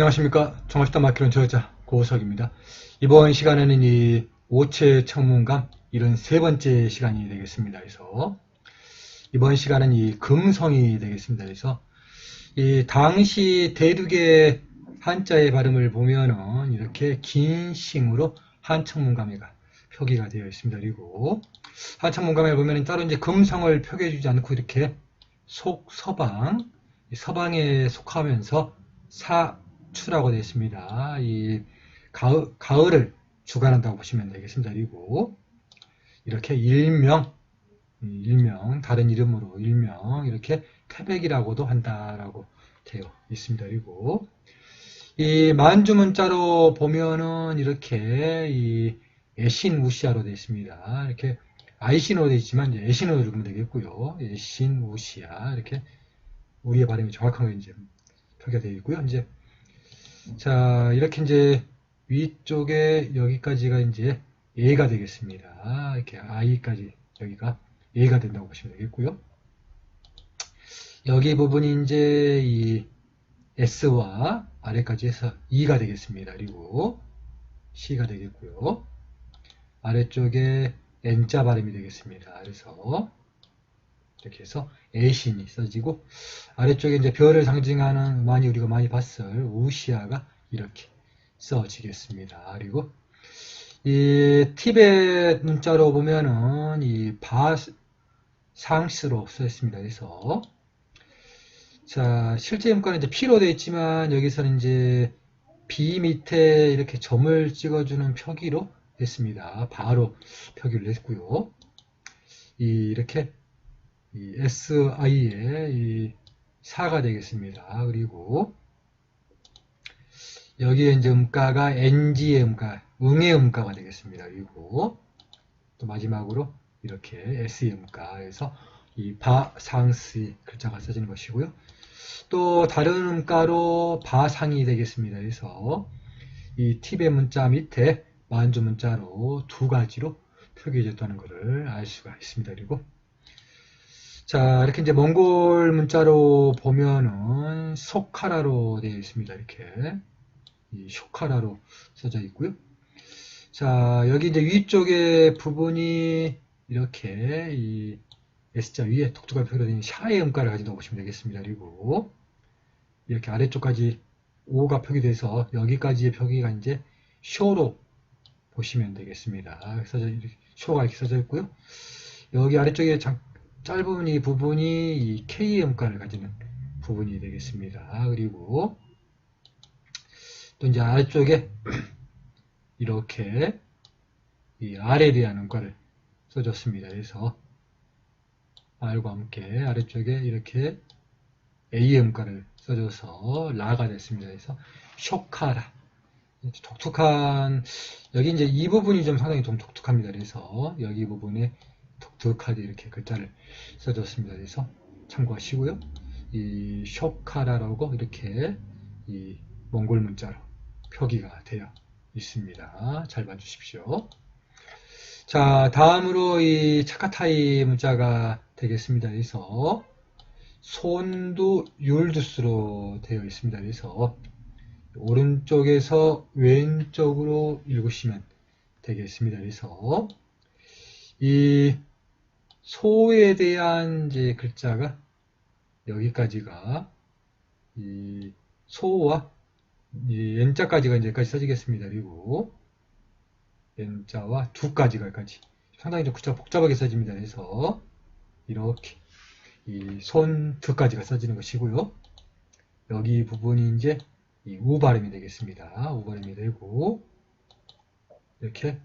안녕하십니까. 정합시다 마키론 저자 고석입니다. 이번 시간에는 이 오체 청문감 이런 세 번째 시간이 되겠습니다. 그래서 이번 시간은 이 금성이 되겠습니다. 그래서 이 당시 대륙의 한자의 발음을 보면은 이렇게 긴 싱으로 한청문감회가 표기가 되어 있습니다. 그리고 한청문감회를 보면은 따로 이제 금성을 표기해주지 않고 이렇게 속 서방 이 서방에 속하면서 사 추라고 되어 있습니다. 이 가을, 가을을 주관한다고 보시면 되겠습니다. 그리고 이렇게 일명, 이 일명, 다른 이름으로 일명, 이렇게 태백이라고도 한다라고 되어 있습니다. 그리고 이 만주 문자로 보면은 이렇게 이 애신 우시아로 되어 있습니다. 이렇게 아이신으로 되어 있지만 이제 애신으로 읽으면 되겠고요. 애신 우시아 이렇게 우리의 발음이 정확한 거 이제 표기가 되어 있고요. 이제 자 이렇게 이제 위쪽에 여기까지가 이제 A가 되겠습니다. 이렇게 I까지 여기가 A가 된다고 보시면 되겠고요. 여기 부분이 이제 이 S와 아래까지 해서 E가 되겠습니다. 그리고 C가 되겠고요. 아래쪽에 N자 발음이 되겠습니다. 그래서 이렇게 해서 애신이 써지고 아래쪽에 이제 별을 상징하는 많이 우리가 많이 봤을 우시아가 이렇게 써지겠습니다. 그리고 이 티벳 문자로 보면은 이 바 상스로 써 있습니다. 그래서 자 실제 문과는 이제 P로 되어 있지만 여기서는 이제 B 밑에 이렇게 점을 찍어주는 표기로 했습니다. 바로 표기를 했고요. 이 이렇게 이 SI의 이 4가 되겠습니다. 그리고 여기에 이제 음가가 NG의 음가, 응의 음가가 되겠습니다. 그리고 또 마지막으로 이렇게 S의 음가에서 이 바상스의 글자가 써지는 것이고요. 또 다른 음가로 바상이 되겠습니다. 그래서 이 팁의 문자 밑에 만주 문자로 두 가지로 표기해졌다는 것을 알 수가 있습니다. 그리고 자, 이렇게 이제 몽골 문자로 보면은 소카라로 되어 있습니다. 이렇게. 이 쇼카라로 써져 있고요. 자, 여기 이제 위쪽에 부분이 이렇게 이 S자 위에 독특하게 표현된 샤의 음가를 가진다고 보시면 되겠습니다. 그리고 이렇게 아래쪽까지 O가 표기 돼서 여기까지의 표기가 이제 쇼로 보시면 되겠습니다. 써져, 쇼가 이렇게 써져 있고요. 여기 아래쪽에 장, 짧은 이 부분이 이 K 음가를 가지는 부분이 되겠습니다. 그리고 또 이제 아래쪽에 이렇게 이 RL이라는 음가를 써줬습니다. 그래서 R과 함께 아래쪽에 이렇게 A 음가를 써줘서 라가 됐습니다. 그래서 쇼카라 독특한 여기 이제 이 부분이 좀 상당히 좀 독특합니다. 그래서 여기 부분에 독특하게 이렇게 글자를 써줬습니다. 그래서 참고하시고요. 이 쇼카라라고 이렇게 이 몽골 문자로 표기가 되어 있습니다. 잘 봐주십시오. 자, 다음으로 이 차카타이 문자가 되겠습니다. 그래서 손도 율두스로 되어 있습니다. 그래서 오른쪽에서 왼쪽으로 읽으시면 되겠습니다. 그래서 이 소에 대한 이제 글자가 여기까지가 이 소와 이 N자까지가 이제 여기까지 써지겠습니다. 그리고 N자와 두까지가 여기까지 상당히 좀 복잡하게 써집니다. 그래서 이렇게 이손 두까지가 써지는 것이고요. 여기 부분이 이제 이우 발음이 되겠습니다. 우 발음이 되고 이렇게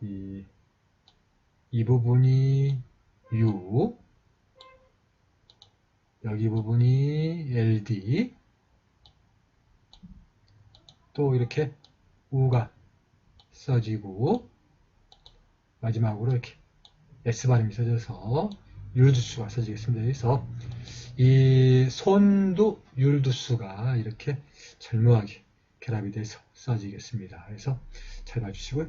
이, 이 부분이 U 여기 부분이 LD 또 이렇게 우가 써지고 마지막으로 이렇게 S 발음이 써져서 율두수가 써지겠습니다. 그래서 이 손도 율두수가 이렇게 절묘하게 결합이 돼서 써지겠습니다. 그래서 잘 봐주시고요.